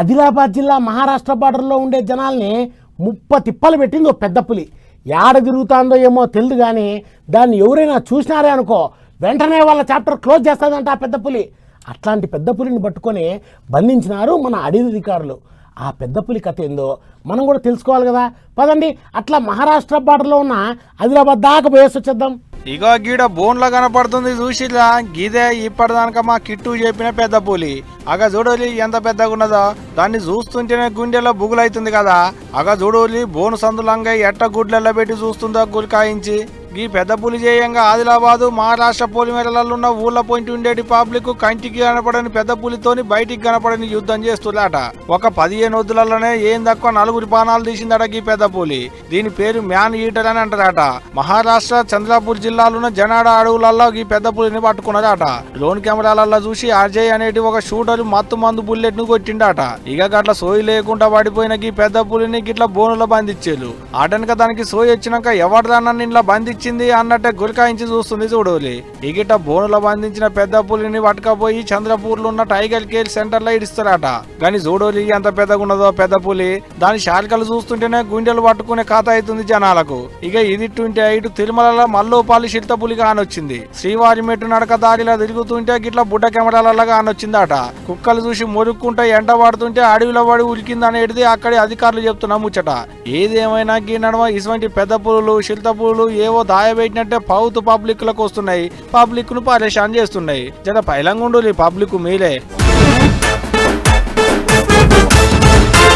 ఆదిలాబాద్ జిల్లా మహారాష్ట్ర బార్డర్లో ఉండే జనాల్ని ముప్ప తిప్పలు పెట్టింది ఓ పెద్ద పులి. ఏడ తిరుగుతాందో ఏమో తెలియదు కానీ దాన్ని ఎవరైనా చూసినారే అనుకో వెంటనే వాళ్ళ చాప్టర్ క్లోజ్ చేస్తుందంట ఆ పెద్ద పులి. అట్లాంటి పెద్ద పులిని పట్టుకొని బంధించినారు మన అడవి అధికారులు ఆ పెద్ద పులి కథ ఏందో మనం కూడా తెలుసుకోవాలి కదా. పదండి అట్లా మహారాష్ట్ర బార్డర్లో ఉన్న ఆదిలాబాద్ దాకా పోయేసి వచ్చేద్దాం. ఇగో గీడ బోన్లా కనపడుతుంది చూసిరా గీదే ఇప్పటిదానిక మా కిట్టు చెప్పిన పెద్ద పులి. అగ చూడోలి ఎంత పెద్దగా ఉన్నదో దాన్ని చూస్తుంటేనే గుండెలో బుగులైతుంది కదా. అగ చూడోలి బోను సందులంగా ఎట్ట గుడ్లెల్ల పెట్టి చూస్తుందో గుల్కాయించి. గీ పెద్ద పులి చేయంగా ఆదిలాబాదు మహారాష్ట్ర పొలిమేరలలో ఉన్న ఊళ్ళ పోయింటి ఉండేటి పబ్లిక్ కంటికి కనపడని పెద్ద పులితోని బయటికి కనపడని యుద్ధం చేస్తులాట ఒక పదిహేను వద్దులలోనే ఏం తక్కువ నలుగురి పానాలు తీసిందట గీ పెద్ద పులి. దీని పేరు మ్యాన్ ఈటర్ అని అంటారట. మహారాష్ట్ర చంద్రపూర్ జిల్లాలోని జనాడ అడవులలో ఈ పెద్ద పులిని పట్టుకున్నదట. డ్రోన్ కెమెరాలలో చూసి అజయ్ అనేటి ఒక షూటర్ మత్తు మందు బుల్లెట్ను కొట్టిండట ఇక గట్ల సోయి లేకుండా పడిపోయిన ఈ పెద్ద పులిని గిట్ల బోనులో బంధించేలు. ఆటనక దానికి సోయి వచ్చినాక ఎవరిదాన్ని ఇంట్లో వచ్చింది అన్నట్టే గురికాయించి చూస్తుంది చూడోలి. ఇగిట బోనుల బంధించిన పెద్ద పులిని పట్టుకపోయి చంద్రపూర్లో ఉన్న టైగర్ కేర్ సెంటర్లో ఇడిస్తారట. గాని చూడోలి ఎంత పెద్దగున్నదో పెద్ద పులి. దాని శాలికలు చూస్తుంటేనే గుండెలు పట్టుకునే కథ అవుతుంది జనాలకు. ఇక ఇది ఇటు తిరుమలలో మల్లోపాలి శిల్త పులి కానొచ్చింది. శ్రీవారి మెట్టు నడక దారిలా తిరుగుతుంటే గిట్ల బుడ్డ కెమెరాలలో కానొచ్చిందట. కుక్కలు చూసి మొరుక్కుంటే ఎండ పడుతుంటే అడవిలో పడి ఉలికిందనేటిది అక్కడి అధికారులు చెప్తున్నా ముచ్చట. ఏదేమైనా గీ నడమ ఇటువంటి పెద్ద పులులు శిల్త పులులు ఏవో దాయబెట్టినట్టే పౌత్ పబ్లిక్లకు వస్తున్నాయి. పబ్లిక్ను పరేషాన్ చేస్తున్నాయి. జర పైలంగుండు పబ్లిక్ మీలే.